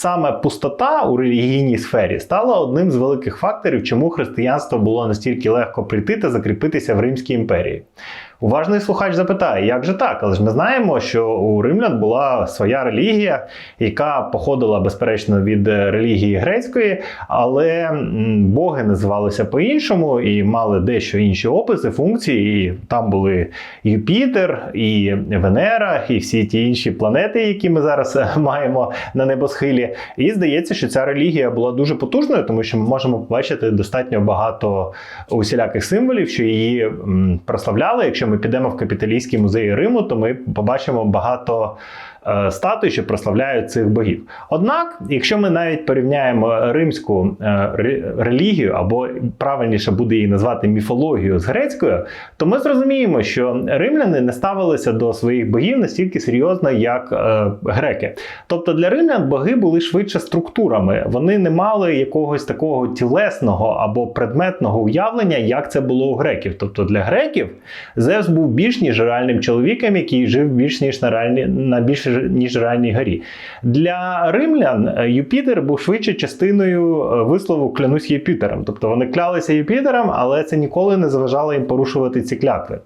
саме пустота у релігійній сфері стала одним з великих факторів, чому християнство було настільки легко прийти та закріпитися в Римській імперії. Уважний слухач запитає, як же так? Але ж ми знаємо, що у римлян була своя релігія, яка походила безперечно від релігії грецької, але боги називалися по-іншому і мали дещо інші описи, функції. І там були Юпітер, і Венера, і всі ті інші планети, які ми зараз е, маємо на небосхилі. І здається, що ця релігія була дуже потужною, тому що ми можемо побачити достатньо багато усіляких символів, що її прославляли. Якщо ми підемо в капіталійський музей Риму, то ми побачимо багато е, статуй, що прославляють цих богів. Однак, якщо ми навіть порівняємо римську е, релігію, або правильніше буде її назвати міфологію з грецькою, то ми зрозуміємо, що римляни не ставилися до своїх богів настільки серйозно, як е, греки. Тобто для римлян боги були швидше структурами, вони не мали якогось такого тілесного або предметного уявлення, як це було у греків. Тобто для греків Зевс був більш ніж реальним чоловіком, який жив більш ніж на реальні, на більш ніж реальній горі. Для римлян е, Юпітер був швидше частиною е, вислову клянусь Юпітером. Тобто вони клялися Юпітером, але це ніколи не заважало їм порушувати ці клятви.